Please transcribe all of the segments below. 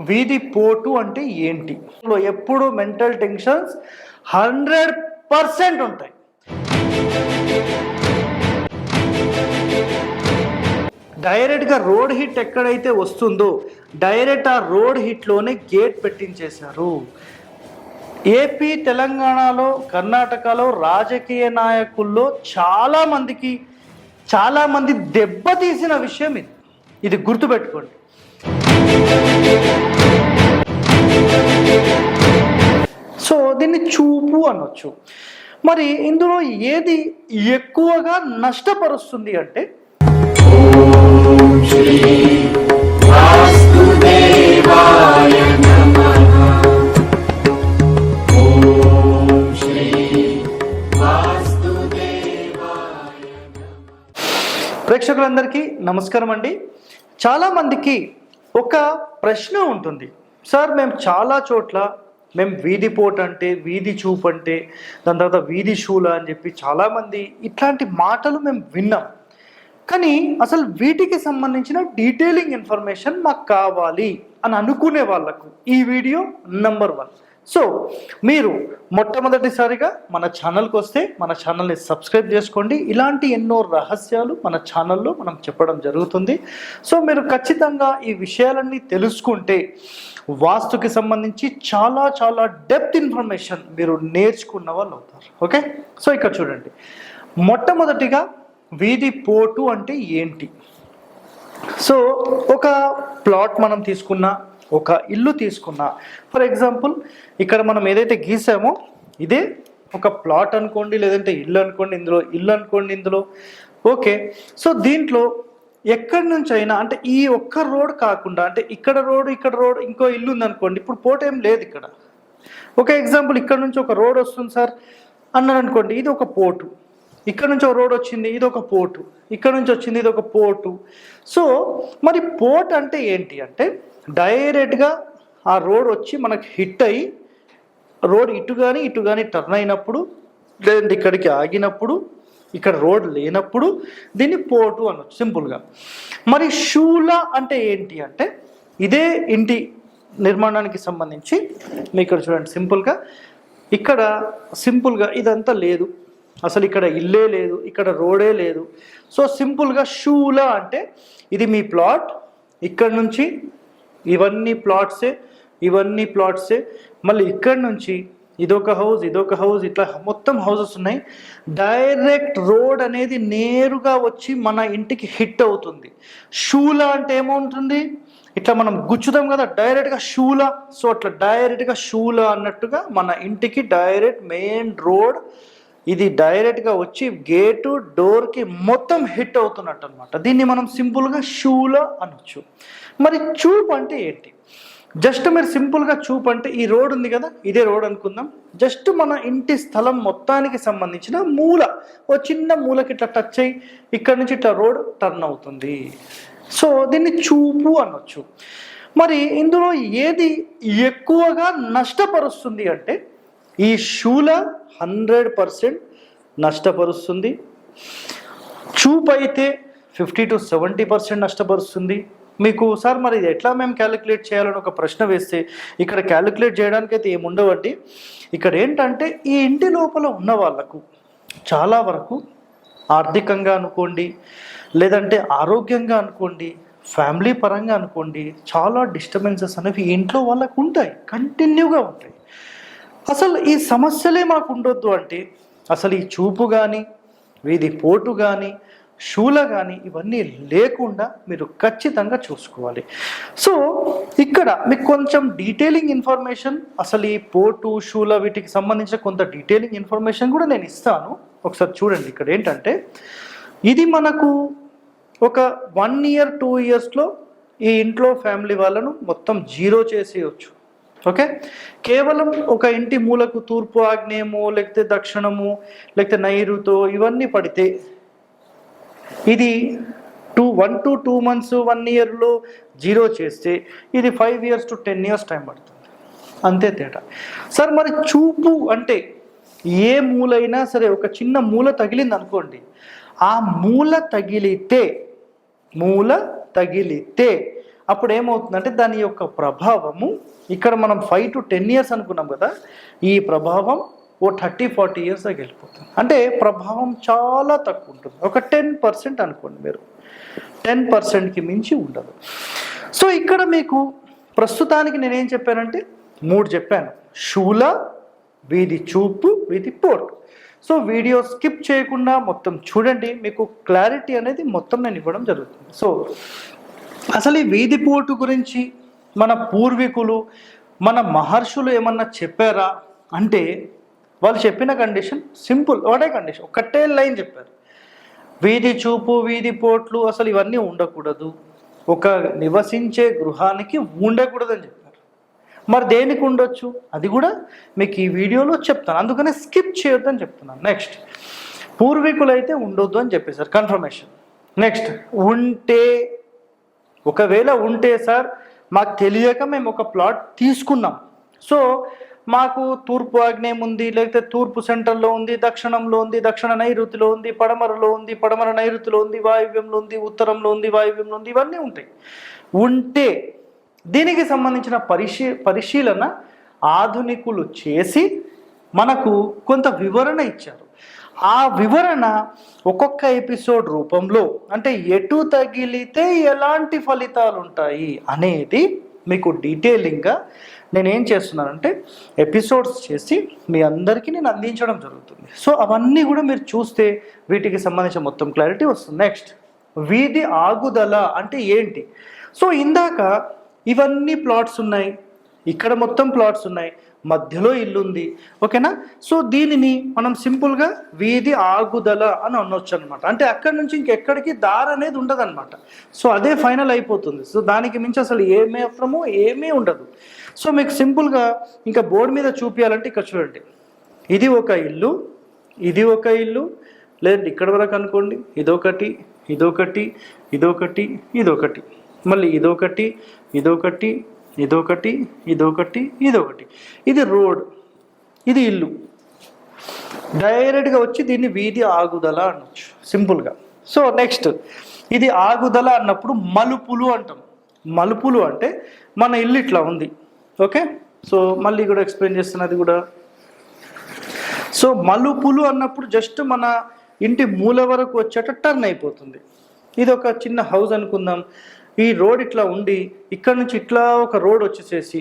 వీధి పోటు అంటే ఏంటి? ఎప్పుడు మెంటల్ టెన్షన్స్ హండ్రెడ్ పర్సెంట్ ఉంటాయి. డైరెక్ట్గా రోడ్ హిట్ ఎక్కడైతే వస్తుందో డైరెక్ట్ ఆ రోడ్ హిట్లోనే గేట్ పెట్టించేశారు. ఏపీ తెలంగాణలో కర్ణాటకలో రాజకీయ నాయకుల్లో చాలామందికి చాలామంది దెబ్బతీసిన విషయం ఇది. ఇది గుర్తుపెట్టుకోండి. సో దీన్ని చూపు అనొచ్చు. మరి ఇందులో ఏది ఎక్కువగా నష్టపరుస్తుంది అంటే? ప్రేక్షకులందరికీ నమస్కారం అండి చాలామందికి ఒక ప్రశ్న ఉంటుంది. సార్ మేము చాలా చోట్ల మేము వీధి పోట్ అంటే వీధి చూపు అంటే దాని తర్వాత వీధి షూల అని చెప్పి చాలామంది ఇట్లాంటి మాటలు మేము విన్నాం. కానీ అసలు వీటికి సంబంధించిన డీటెయిలింగ్ ఇన్ఫర్మేషన్ మాకు కావాలి అని అనుకునే వాళ్ళకు ఈ వీడియో నంబర్ వన్. సో మీరు మొట్టమొదటిసారిగా మన ఛానల్కి వస్తే మన ఛానల్ని సబ్స్క్రైబ్ చేసుకోండి. ఇలాంటి ఎన్నో రహస్యాలు మన ఛానల్లో మనం చెప్పడం జరుగుతుంది. సో మీరు ఖచ్చితంగా ఈ విషయాలన్నీ తెలుసుకుంటే వాస్తుకి సంబంధించి చాలా చాలా డెప్త్ ఇన్ఫర్మేషన్ మీరు నేర్చుకున్న వాళ్ళు అవుతారు. ఓకే సో ఇక్కడ చూడండి. మొట్టమొదటిగా వీధి పోటు అంటే ఏంటి? సో ఒక ప్లాట్ మనం తీసుకున్నా ఒక ఇల్లు తీసుకున్నా. ఫర్ ఎగ్జాంపుల్ ఇక్కడ మనం ఏదైతే గీసామో ఇదే ఒక ప్లాట్ అనుకోండి లేదంటే ఇల్లు అనుకోండి ఇందులో ఇల్లు అనుకోండి ఇందులో. ఓకే సో దీంట్లో ఎక్కడి నుంచి అయినా అంటే ఈ ఒక్క రోడ్ కాకుండా అంటే ఇక్కడ రోడ్ ఇక్కడ రోడ్ ఇంకో ఇల్లు ఉందనుకోండి ఇప్పుడు పోటేం ఏం లేదు ఇక్కడ. ఒక ఎగ్జాంపుల్ ఇక్కడ నుంచి ఒక రోడ్ వస్తుంది సార్. అన్నారు అనుకోండి ఇది ఒక పోటు ఇక్కడ నుంచి ఒక రోడ్ వచ్చింది ఇది ఒక పోర్టు. ఇక్కడ నుంచి వచ్చింది ఇది ఒక పోర్టు. సో మరి పోర్ట్ అంటే ఏంటి? అంటే డైరెక్ట్గా ఆ రోడ్ వచ్చి మనకు హిట్ అయ్యి రోడ్ ఇటు కానీ ఇటు కానీ టర్న్ అయినప్పుడు లేదంటే ఇక్కడికి ఆగినప్పుడు ఇక్కడ రోడ్ లేనప్పుడు దీన్ని పోటు అనొచ్చు సింపుల్గా. మరి షూల అంటే ఏంటి అంటే ఇదే ఇంటి నిర్మాణానికి సంబంధించి మీ ఇక్కడ చూడండి సింపుల్గా. ఇక్కడ సింపుల్గా ఇదంతా లేదు. అసలు ఇక్కడ ఇల్లే లేదు ఇక్కడ రోడే లేదు. సో సింపుల్గా షూలా అంటే ఇది మీ ప్లాట్ ఇక్కడ నుంచి ఇవన్నీ ప్లాట్సే ఇవన్నీ ప్లాట్సే. మళ్ళీ ఇక్కడ నుంచి ఇదొక హౌస్ ఇదొక హౌస్ ఇట్లా మొత్తం హౌసెస్ ఉన్నాయి. డైరెక్ట్ రోడ్ అనేది నేరుగా వచ్చి మన ఇంటికి హిట్ అవుతుంది. షూలా అంటే ఏమవుతుంది? ఇట్లా మనం గుచ్చుదాం కదా డైరెక్ట్గా షూలా సో అట్లా డైరెక్ట్గా షూలా అన్నట్టుగా మన ఇంటికి డైరెక్ట్ మెయిన్ రోడ్ ఇది డైరెక్ట్గా వచ్చి గేటు డోర్కి మొత్తం హిట్ అవుతున్నట్టు అనమాట దీన్ని మనం సింపుల్గా షూలా అనొచ్చు. మరి చూపు అంటే ఏంటి? జస్ట్ మీరు సింపుల్గా చూపు అంటే ఈ రోడ్ ఉంది కదా ఇదే రోడ్ అనుకుందాం. జస్ట్ మన ఇంటి స్థలం మొత్తానికి సంబంధించిన మూల ఓ చిన్న మూలకి ఇట్లా టచ్ అయ్యి ఇక్కడ నుంచి ఇట్లా రోడ్ టర్న్ అవుతుంది. సో దీన్ని చూపు అనొచ్చు. మరి ఇందులో ఏది ఎక్కువగా నష్టపరుస్తుంది అంటే ఈ షూల హండ్రెడ్ పర్సెంట్ నష్టపరుస్తుంది. చూపు అయితే ఫిఫ్టీ టు సెవెంటీ పర్సెంట్ నష్టపరుస్తుంది. మీకు సార్ మరి ఎట్లా మేము క్యాలిక్యులేట్ చేయాలని ఒక ప్రశ్న వేస్తే ఇక్కడ క్యాలిక్యులేట్ చేయడానికి అయితే ఏముండవండి? ఇక్కడ ఏంటంటే ఈ ఇంటి లోపల ఉన్న వాళ్ళకు చాలా వరకు ఆర్థికంగా అనుకోండి లేదంటే ఆరోగ్యంగా అనుకోండి ఫ్యామిలీ పరంగా అనుకోండి చాలా డిస్టర్బెన్సెస్ అనేవి ఇంట్లో వాళ్ళకు ఉంటాయి కంటిన్యూగా ఉంటాయి. అసలు ఈ సమస్యలే మాకు ఉండొద్దు అంటే అసలు ఈ చూపు కానీ వీధి పోటు కానీ షూల కానీ ఇవన్నీ లేకుండా మీరు ఖచ్చితంగా చూసుకోవాలి. సో ఇక్కడ మీకు కొంచెం డీటెయిలింగ్ ఇన్ఫర్మేషన్ అసలు ఈ పోటు షూల వీటికి సంబంధించిన కొంత డీటెయిలింగ్ ఇన్ఫర్మేషన్ కూడా నేను ఇస్తాను. ఒకసారి చూడండి ఇక్కడ ఏంటంటే ఇది మనకు ఒక వన్ ఇయర్ టూ ఇయర్స్లో ఈ ఇంట్లో ఫ్యామిలీ వాళ్ళను మొత్తం జీరో చేసేయచ్చు. ఓకే? కేవలం ఒక ఇంటి మూలకు తూర్పు ఆగ్నేయము లేకపోతే దక్షిణము లేకపోతే నైరుతో ఇవన్నీ పడితే ఇది two one to two months one ఇయర్లో జీరో చేస్తే ఇది five years to ten years time పడుతుంది. అంతే తేడా. సార్ మరి చూపు అంటే ఏ మూలైనా సరే ఒక చిన్న మూల తగిలింది అనుకోండి. ఆ మూల తగిలితే మూల తగిలితే అప్పుడు ఏమవుతుందంటే దాని యొక్క ప్రభావము ఇక్కడ మనం ఫైవ్ టు టెన్ ఇయర్స్ అనుకున్నాం కదా ఈ ప్రభావం ఓ థర్టీ ఫార్టీ ఇయర్స్ దాకా వెళ్ళిపోతుంది. అంటే ప్రభావం చాలా తక్కువ ఉంటుంది. ఒక టెన్ పర్సెంట్ అనుకోండి మీరు. టెన్ పర్సెంట్కి మించి ఉండదు. సో ఇక్కడ మీకు ప్రస్తుతానికి నేనేం చెప్పానంటే మూడు చెప్పాను. శూల వీధి చూపు వీధి పోర్ట్. సో వీడియో స్కిప్ చేయకుండా మొత్తం చూడండి. మీకు క్లారిటీ అనేది మొత్తం నేను ఇవ్వడం జరుగుతుంది. సో అసలు ఈ వీధి పోటు గురించి మన పూర్వీకులు మన మహర్షులు ఏమన్నా చెప్పారా? అంటే వాళ్ళు చెప్పిన కండిషన్ సింపుల్ ఒకటే కండిషన్ ఒకటే లైన్ చెప్పారు. వీధి చూపు వీధి పోట్లు అసలు ఇవన్నీ ఉండకూడదు. ఒక నివసించే గృహానికి ఉండకూడదని చెప్పారు. మరి దేనికి ఉండొచ్చు? అది కూడా మీకు ఈ వీడియోలో చెప్తాను. అందుకనే స్కిప్ చేయొద్దని చెప్తున్నాను. నెక్స్ట్ పూర్వీకులైతే ఉండొద్దు అని చెప్పేశారు. కన్ఫర్మేషన్ నెక్స్ట్ ఉంటే ఒకవేళ ఉంటే సార్ మాకు తెలియక మేము ఒక ప్లాట్ తీసుకున్నాం. సో మాకు తూర్పు ఆగ్నేయం ఉంది లేకపోతే తూర్పు సెంటర్లో ఉంది దక్షిణంలో ఉంది దక్షిణ నైరుతిలో ఉంది పడమరలో ఉంది పడమర నైరుతిలో ఉంది వాయువ్యంలో ఉంది ఉత్తరంలో ఉంది వాయువ్యంలో ఉంది ఇవన్నీ ఉంటాయి. ఉంటే దీనికి సంబంధించిన పరిశీ పరిశీలన ఆధునికులు చేసి మనకు కొంత వివరణ ఇచ్చారు. ఆ వివరణ ఒక్కొక్క ఎపిసోడ్ రూపంలో అంటే ఎటు తగిలితే ఎలాంటి ఫలితాలు ఉంటాయి అనేది మీకు డీటెయిలింగ్గా నేను ఏం చేస్తున్నానంటే ఎపిసోడ్స్ చేసి మీ అందరికీ నేను అందించడం జరుగుతుంది. సో అవన్నీ కూడా మీరు చూస్తే వీటికి సంబంధించిన మొత్తం క్లారిటీ వస్తుంది. నెక్స్ట్ వీధి ఆగుదల అంటే ఏంటి? సో ఇందాక ఇవన్నీ ప్లాట్స్ ఉన్నాయి. ఇక్కడ మొత్తం ప్లాట్స్ ఉన్నాయి. మధ్యలో ఇల్లు ఉంది ఓకేనా? సో దీనిని మనం సింపుల్గా వీధి ఆగుదల అని అనొచ్చు అనమాట అంటే అక్కడి నుంచి ఇంకెక్కడికి దారి అనేది ఉండదన్నమాట సో అదే ఫైనల్ అయిపోతుంది. సో దానికి మించి అసలు ఏ మాత్రము ఏమీ ఉండదు. సో మీకు సింపుల్గా ఇంకా బోర్డు మీద చూపించాలంటే ఇక్కడ చూడండి. ఇది ఒక ఇల్లు ఇది ఒక ఇల్లు లేదంటే ఇక్కడ వరకు అనుకోండి. ఇదొకటి ఇదొకటి ఇదొకటి ఇదొకటి. మళ్ళీ ఇదొకటి ఇదొకటి ఇదొకటి ఇదొకటి ఇదొకటి. ఇది రోడ్ ఇది ఇల్లు. డైరెక్ట్గా వచ్చి దీన్ని వీధి ఆగుదల అనొచ్చు. సింపుల్గా. So next. ఇది ఆగుదల అన్నప్పుడు మలుపులు అంటాం. మలుపులు అంటే మన ఇల్లు ఇట్లా ఉంది. ఓకే? సో మళ్ళీ కూడా ఎక్స్ప్లెయిన్ చేస్తున్నది కూడా. సో మలుపులు అన్నప్పుడు జస్ట్ మన ఇంటి మూల వరకు వచ్చేట టర్న్ అయిపోతుంది. ఇది ఒక చిన్న హౌస్ అనుకుందాం. ఈ రోడ్ ఇట్లా ఉండి ఇక్కడ నుంచి ఇట్లా ఒక రోడ్ వచ్చేసేసి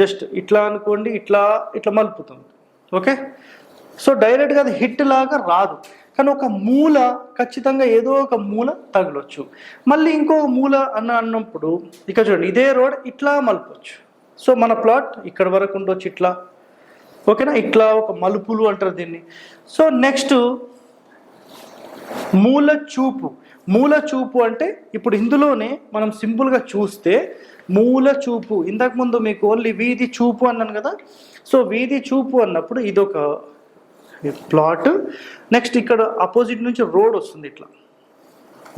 జస్ట్ ఇట్లా అనుకోండి ఇట్లా ఇట్లా మలుపుతుంది ఓకే? సో డైరెక్ట్గా అది హిట్ లాగా రాదు. కానీ ఒక మూల ఖచ్చితంగా ఏదో ఒక మూల తగలొచ్చు. మళ్ళీ ఇంకో మూల అన్న అన్నప్పుడు ఇక్కడ చూడండి ఇదే రోడ్ ఇట్లా మలపవచ్చు సో మన ప్లాట్ ఇక్కడ వరకు ఉండొచ్చు ఇట్లా. ఓకేనా? ఇట్లా ఒక మలుపులు అంటారు దీన్ని. సో నెక్స్ట్ మూల చూపు. మూల చూపు అంటే ఇప్పుడు ఇందులోనే మనం సింపుల్గా చూస్తే మూల చూపు. ఇంతకుముందు మీకు ఓన్లీ వీధి చూపు అన్నాను కదా. సో వీధి చూపు అన్నప్పుడు ఇదొక ప్లాట్ నెక్స్ట్ ఇక్కడ అపోజిట్ నుంచి రోడ్ వస్తుంది ఇట్లా.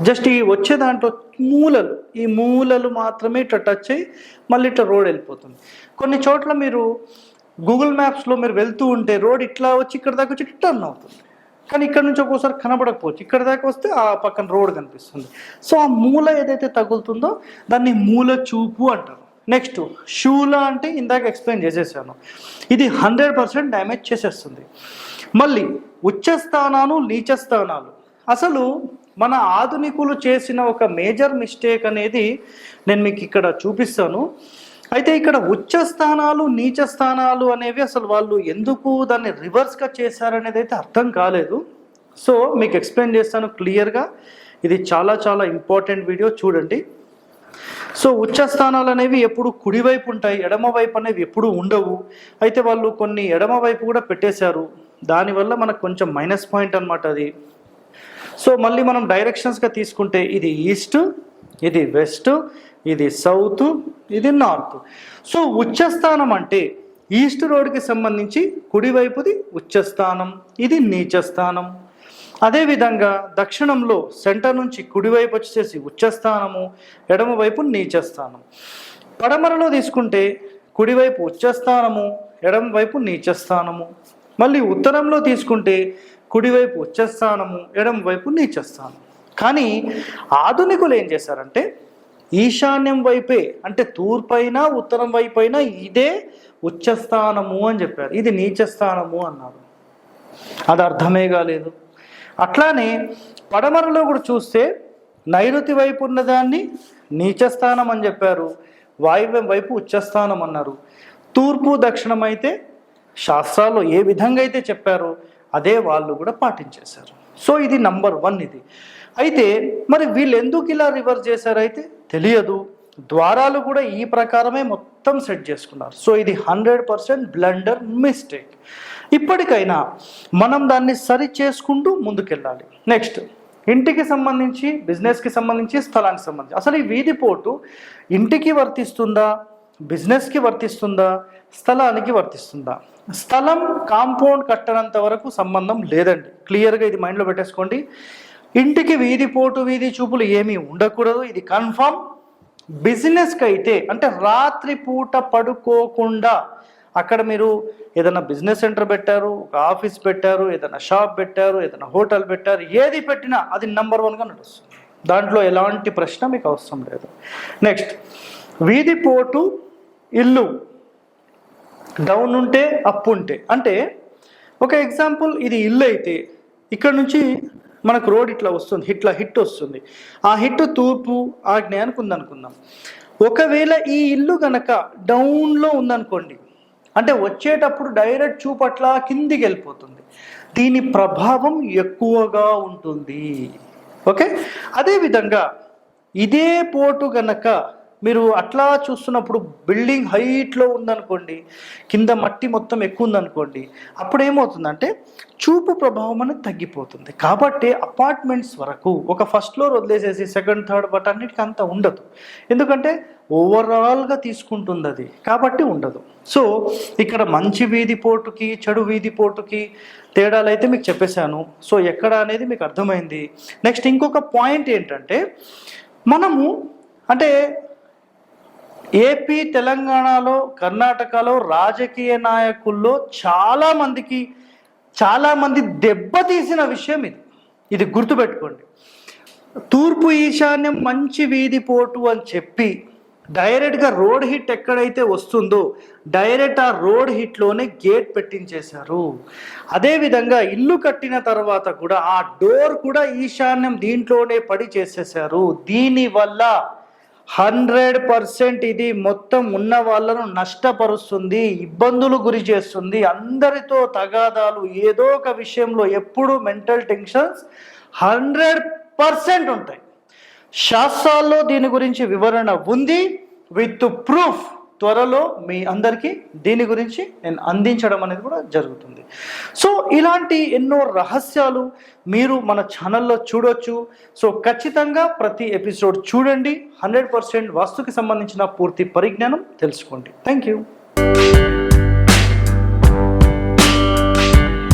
జస్ట్ ఈ వచ్చే దాంట్లో మూలలు. ఈ మూలలు మాత్రమే ఇట్లా టచ్ అయ్యి మళ్ళీ ఇట్లా రోడ్ వెళ్ళిపోతుంది. కొన్ని చోట్ల మీరు గూగుల్ మ్యాప్స్లో మీరు వెళ్తూ ఉంటే రోడ్ ఇట్లా వచ్చి ఇక్కడ దాకా వచ్చి టర్న్ అవుతుంది. కానీ ఇక్కడ నుంచి ఒక్కోసారి కనబడకపోవచ్చు. ఇక్కడ దాకా వస్తే ఆ పక్కన రోడ్ కనిపిస్తుంది. సో ఆ మూల ఏదైతే తగులుతుందో దాన్ని మూల చూపు అంటారు. నెక్స్ట్ షూల అంటే ఇందాక ఎక్స్ప్లెయిన్ చేసేసాను. ఇది హండ్రెడ్ పర్సెంట్ డ్యామేజ్ చేసేస్తుంది. మళ్ళీ ఉచ్చ స్థానాలు నీచ స్థానాలు అసలు మన ఆధునికులు చేసిన ఒక మేజర్ మిస్టేక్ అనేది నేను మీకు ఇక్కడ చూపిస్తాను. అయితే ఇక్కడ ఉచ్చ స్థానాలు నీచ స్థానాలు అనేవి అసలు వాళ్ళు ఎందుకు దాన్ని రివర్స్గా చేశారనేది అయితే అర్థం కాలేదు. సో మీకు ఎక్స్ప్లెయిన్ చేస్తాను క్లియర్గా ఇది చాలా చాలా ఇంపార్టెంట్ వీడియో చూడండి. సో ఉచ్చ స్థానాలు అనేవి ఎప్పుడు కుడివైపు ఉంటాయి ఎడమవైపు అనేవి ఎప్పుడు ఉండవు. అయితే వాళ్ళు కొన్ని ఎడమవైపు కూడా పెట్టేశారు. దానివల్ల మనకు కొంచెం మైనస్ పాయింట్ అనమాట అది. సో మళ్ళీ మనం డైరెక్షన్స్గా తీసుకుంటే ఇది ఈస్ట్ ఇది వెస్ట్ ఇది సౌత్ ఇది నార్త్. సో ఉచ్చస్థానం అంటే ఈస్ట్ రోడ్కి సంబంధించి కుడివైపుది ఉచ్చస్థానం ఇది నీచస్థానం. అదేవిధంగా దక్షిణంలో సెంటర్ నుంచి కుడివైపు వచ్చేసి ఉచ్చస్థానము ఎడమవైపు నీచస్థానం. పడమరలో తీసుకుంటే కుడివైపు ఉచ్చస్థానము ఎడమవైపు నీచస్థానము. మళ్ళీ ఉత్తరంలో తీసుకుంటే కుడివైపు ఉచ్చస్థానము ఎడమవైపు నీచస్థానం. కానీ ఆధునికులు ఏం చేశారంటే ఈశాన్యం వైపే అంటే తూర్పైన ఉత్తరం వైపైన ఇదే ఉచ్చస్థానము అని చెప్పారు. ఇది నీచస్థానము అన్నారు. అది అర్థమే కాలేదు. అట్లానే పడమరలో కూడా చూస్తే నైరుతి వైపు ఉన్నదాన్ని నీచస్థానం అని చెప్పారు. వాయువ్యం వైపు ఉచ్చస్థానం అన్నారు. తూర్పు దక్షిణం అయితే శాస్త్రాల్లో ఏ విధంగా అయితే చెప్పారో అదే వాళ్ళు కూడా పాటించేశారు. సో ఇది నంబర్ వన్ ఇది. అయితే మరి వీళ్ళు ఎందుకు ఇలా రివర్స్ చేశారు అయితే? తెలియదు. ద్వారాలు కూడా ఈ ప్రకారమే మొత్తం సెట్ చేసుకున్నారు. సో ఇది హండ్రెడ్ పర్సెంట్ బ్లండర్ మిస్టేక్. ఇప్పటికైనా మనం దాన్ని సరి చేసుకుంటూ ముందుకెళ్ళాలి. నెక్స్ట్ ఇంటికి సంబంధించి బిజినెస్కి సంబంధించి స్థలానికి సంబంధించి. అసలు ఈ వీధి పోటు ఇంటికి వర్తిస్తుందా? బిజినెస్కి వర్తిస్తుందా? స్థలానికి వర్తిస్తుందా? స్థలం కాంపౌండ్ కట్టనంత వరకు సంబంధం లేదండి. క్లియర్గా ఇది మైండ్లో పెట్టేసుకోండి. ఇంటికి వీధి పోటు వీధి చూపులు ఏమీ ఉండకూడదు. ఇది కన్ఫర్మ్ బిజినెస్కి అయితే అంటే రాత్రి పూట పడుకోకుండా అక్కడ మీరు ఏదైనా బిజినెస్ సెంటర్ పెట్టారు ఒక ఆఫీస్ పెట్టారు ఏదైనా షాప్ పెట్టారు ఏదైనా హోటల్ పెట్టారు ఏది పెట్టినా అది నెంబర్ వన్గా నడుస్తుంది. దాంట్లో ఎలాంటి ప్రశ్న మీకు అవసరం లేదు. నెక్స్ట్ వీధి పోటు ఇల్లు. డౌన్ ఉంటే అప్ ఉంటే. అంటే ఒక ఎగ్జాంపుల్ ఇది ఇల్లు అయితే ఇక్కడ నుంచి మనకు రోడ్ ఇట్లా వస్తుంది ఇట్లా హిట్ వస్తుంది. ఆ హిట్ తూర్పు ఆగ్నేయానికి ఉందనుకుందాం. ఒకవేళ ఈ ఇల్లు గనక డౌన్లో ఉందనుకోండి అంటే వచ్చేటప్పుడు డైరెక్ట్ చూపట్ల కిందికి వెళ్ళిపోతుంది. దీని ప్రభావం ఎక్కువగా ఉంటుంది. ఓకే? అదేవిధంగా ఇదే పోటు గనక మీరు అట్లా చూస్తున్నప్పుడు బిల్డింగ్ హైట్లో ఉందనుకోండి కింద మట్టి మొత్తం ఎక్కువ ఉందనుకోండి అప్పుడు ఏమవుతుందంటే చూపు ప్రభావం అనేది తగ్గిపోతుంది. కాబట్టి అపార్ట్మెంట్స్ వరకు ఒక ఫస్ట్ ఫ్లోర్ వదిలేసేసి సెకండ్ థర్డ్ బట్ అన్నిటికీ అంత ఉండదు. ఎందుకంటే ఓవరాల్గా తీసుకుంటుంది అది కాబట్టి ఉండదు. సో ఇక్కడ మంచి వీధి పోటుకి చెడు వీధి పోటుకి తేడాలు అయితే మీకు చెప్పేశాను. సో ఎక్కడ అనేది మీకు అర్థమైంది. నెక్స్ట్ ఇంకొక పాయింట్ ఏంటంటే మనము అంటే ఏపీ తెలంగాణలో కర్ణాటకలో రాజకీయ నాయకుల్లో చాలా మందికి చాలా మంది దెబ్బతీసిన విషయం ఇది. ఇది గుర్తుపెట్టుకోండి. తూర్పు ఈశాన్యం మంచి వీధి పోటు అని చెప్పి డైరెక్ట్గా రోడ్ హిట్ ఎక్కడైతే వస్తుందో డైరెక్ట్ ఆ రోడ్ హిట్లోనే గేట్ పెట్టించేశారు. అదేవిధంగా ఇల్లు కట్టిన తర్వాత కూడా ఆ డోర్ కూడా ఈశాన్యం దీంట్లోనే పడి చేసేసారు దీనివల్ల హండ్రెడ్ పర్సెంట్ ఇది మొత్తం ఉన్న వాళ్ళను నష్టపరుస్తుంది ఇబ్బందులు గురి చేస్తుంది అందరితో తగాదాలు ఏదో ఒక విషయంలో ఎప్పుడు మెంటల్ టెన్షన్స్ హండ్రెడ్ పర్సెంట్ ఉంటాయి. శాస్త్రాల్లో దీని గురించి వివరణ ఉంది. విత్ ప్రూఫ్ త్వరలో మీ అందరికీ దీని గురించి నేను అందించడం అనేది కూడా జరుగుతుంది. సో ఇలాంటి ఎన్నో రహస్యాలు మీరు మన ఛానల్లో చూడొచ్చు. సో ఖచ్చితంగా ప్రతి ఎపిసోడ్ చూడండి. హండ్రెడ్ పర్సెంట్ వాస్తుకి సంబంధించిన పూర్తి పరిజ్ఞానం తెలుసుకోండి. Thank you